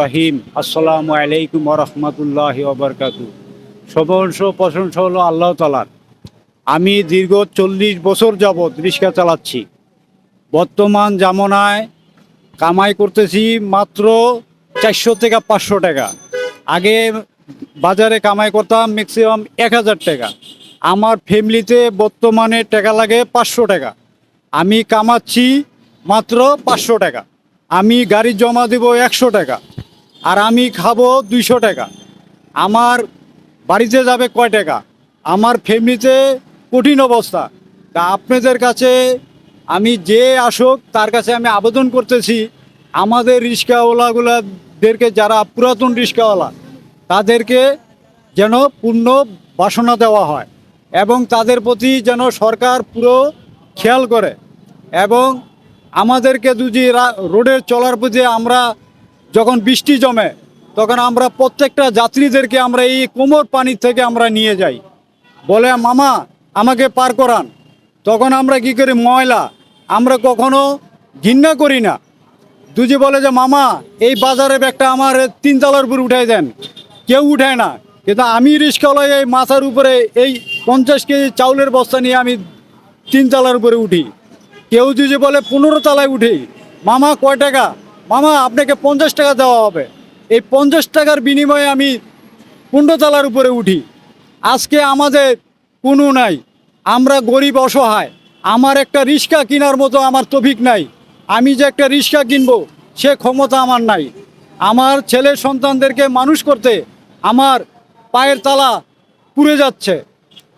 রাহিম। আসসালামু আলাইকুম রহমতুল্লাহ ওবরকাতু। সমস্ত প্রশংসা হলো আল্লাহ তালার আমি দীর্ঘ চল্লিশ বছর যাবৎ রিক্সা চালাচ্ছি। বর্তমান জামনায় কামাই করতেছি মাত্র চারশো থেকে পাঁচশো টাকা। আগে বাজারে কামাই করতাম ম্যাক্সিমাম এক হাজার টাকা। আমার ফ্যামিলিতে বর্তমানে টাকা লাগে পাঁচশো টাকা। আমি কামাচ্ছি মাত্র পাঁচশো টাকা। আমি গাড়ি জমা দেব একশো টাকা আর আমি খাব দুইশো টাকা। আমার বাড়িতে যাবে কয় টাকা? আমার ফ্যামিলিতে কঠিন অবস্থা। তা আপনাদের কাছে আমি যে আসুক, তার কাছে আমি আবেদন করতেছি। আমাদের রিক্সাওয়ালাগুলাদেরকে, যারা পুরাতন রিক্সাওয়ালা, তাদেরকে যেন পূর্ণ বাসনা দেওয়া হয় এবং তাদের প্রতি যেন সরকার পুরো খেয়াল করে এবং আমাদেরকে যদি রা- রোডের চলার প্রতি আমরা যখন বৃষ্টি জমে, তখন আমরা প্রত্যেকটা যাত্রীদেরকে আমরা এই কোমর পানির থেকে আমরা নিয়ে যাই। বলে, মামা, আমাকে পার করান। তখন আমরা কি করি? ময়লা। আমরা কখনো ঘৃণা করি না। দুজি বলে যে, মামা, এই বাজারে ব্যাগটা আমার তিন তলার উপর উঠাই দেন। কেউ উঠায় না। কিন্তু আমি রিক্সাওয়ালায় এই মাথার উপরে এই পঞ্চাশ কেজি চাউলের বস্তা নিয়ে আমি তিন তলার উপরে উঠি। কেউ যদি বলে পনেরো তলায় উঠি মামা কয় টাকা? মামা, আপনাকে পঞ্চাশ টাকা দেওয়া হবে। এই পঞ্চাশ টাকার বিনিময়ে আমি পনেরো তালার উপরে উঠি। আজকে আমাদের কোনো নাই। আমরা গরিব অসহায়। আমার একটা রিক্সা কেনার মতো আমার তফিক নাই। আমি যে একটা রিক্সা কিনবো, সে ক্ষমতা আমার নাই। আমার ছেলে সন্তানদেরকে মানুষ করতে আমার পায়ের তালা পুড়ে যাচ্ছে।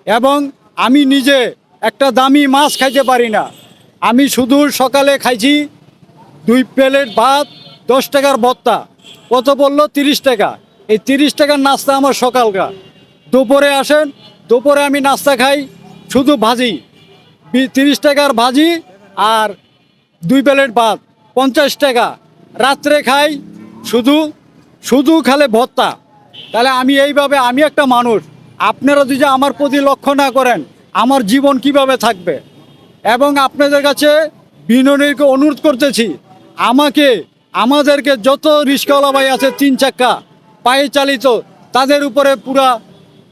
এবং আমি নিজে একটা দামি মাছ খাইতে পারি না। আমি শুধু সকালে খাইছি দুই প্লেট ভাত, দশ টাকার ভত্তা কত বলল তিরিশ টাকা। এই তিরিশ টাকার নাস্তা আমার সকালকা দুপুরে আসেন, দুপুরে আমি নাস্তা খাই, শুধু ভাজি। তিরিশ টাকার ভাজি আর দুই প্লেট ভাত, পঞ্চাশ টাকা। রাত্রে খাই, শুধু শুধু খালে ভত্তা তাহলে আমি এইভাবে, আমি একটা মানুষ। আপনারা যদি আমার প্রতি লক্ষ্য না করেন, আমার জীবন কীভাবে থাকবে? এবং আপনাদের কাছে বিনয়নীকে অনুরোধ করতেছি, আমাকে, আমাদেরকে যত রিক্সাওয়ালা ভাই আছে, তিন চাক্কা, পায়ে চালিত, তাদের উপরে পুরা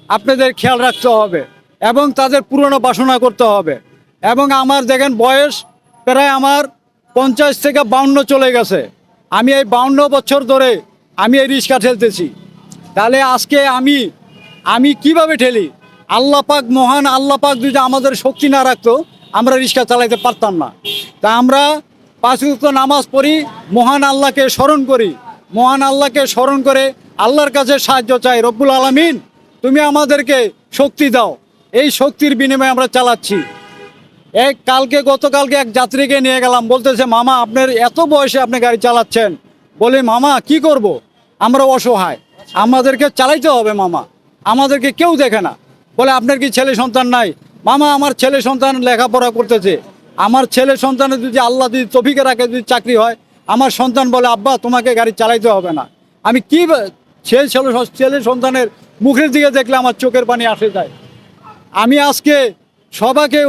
আপনাদের খেয়াল রাখতে হবে এবং তাদের পুরনো বাসনা করতে হবে। এবং আমার দেখেন বয়স প্রায় আমার পঞ্চাশ থেকে বাউন্ন চলে গেছে। আমি এই বাউন্ন বছর ধরে আমি এই রিক্সা ঠেলতেছি। তাহলে আজকে আমি আমি কীভাবে ঠেলি? আল্লাপাক মহান আল্লাপাক যদি আমাদের শক্তি না রাখতো আমরা রিক্সা চালাইতে পারতাম না। তা আমরা পাঁচ ওয়াক্ত নামাজ পড়ি, মহান আল্লাহকে স্মরণ করি। মহান আল্লাহকে স্মরণ করে আল্লাহর কাছে সাহায্য চাই, রব্বুল আলমিন, তুমি আমাদেরকে শক্তি দাও। এই শক্তির বিনিময়ে আমরা চালাচ্ছি। এক কালকে, গতকালকে এক যাত্রীকে নিয়ে গেলাম, বলতেছে, মামা, আপনার এত বয়সে আপনি গাড়ি চালাচ্ছেন। বলে, মামা, কি করব। আমরা অসহায়। আমাদেরকে চালাইতে হবে, মামা। আমাদেরকে কেউ দেখে না। বলে, আপনার কি ছেলে সন্তান নাই? মামা, আমার ছেলে সন্তান লেখাপড়া করতেছে। আমার ছেলে সন্তানের যদি আল্লাহ যদি তফিকে রাখে, যদি চাকরি হয়, আমার সন্তান বলে, আব্বা, তোমাকে গাড়ি চালাইতে হবে না। আমি কি ছেলে ছেলে ছেলে সন্তানের মুখের দিকে দেখলে আমার চোখের পানি আসে যায়। আমি আজকে সবাকে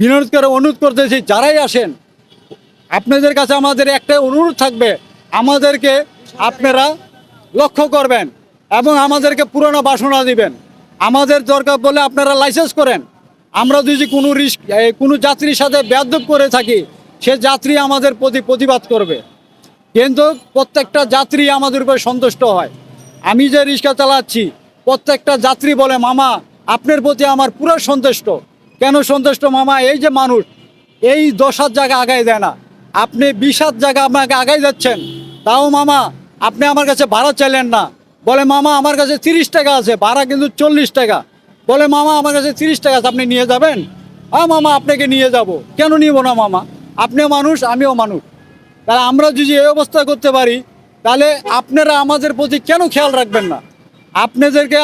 বিনোদ করে, অনুরোধ করতেছি, যারাই আসেন, আপনাদের কাছে আমাদের একটা অনুরোধ থাকবে। আমাদেরকে আপনারা লক্ষ্য করবেন এবং আমাদেরকে পুরনো বাসনা দিবেন। আমাদের দরকার বলে আপনারা লাইসেন্স করেন। আমরা যদি কোনো রিস্ক কোনো যাত্রীর সাথে ব্যাধব করে থাকি, সে যাত্রী আমাদের প্রতি প্রতিবাদ করবে। কিন্তু প্রত্যেকটা যাত্রী আমাদের উপর সন্তুষ্ট হয়। আমি যে রিক্সা চালাচ্ছি, প্রত্যেকটা যাত্রী বলে, মামা, আপনার প্রতি আমার পুরো সন্তুষ্ট। কেন সন্তুষ্ট? মামা, এই যে মানুষ, এই দশ হাত জায়গা আগায় দেয় না। আপনি হাত জায়গা আপনাকে আগায় যাচ্ছেন। তাও মামা, আপনি আমার কাছে ভাড়া চাইলেন না। বলে, মামা, আমার কাছে তিরিশ টাকা আছে, ভাড়া কিন্তু চল্লিশ টাকা। বলে, মামা, আমার কাছে তিরিশ টাকা আপনি নিয়ে যাবেন? হ্যাঁ মামা, আপনাকে নিয়ে যাব। কেন নিব না, মামা? আপনিও মানুষ, আমিও মানুষ। তাহলে আমরা যদি এই অবস্থা করতে পারি, তাহলে আপনারা আমাদের প্রতি কেন খেয়াল রাখবেন না? আপনাদেরকে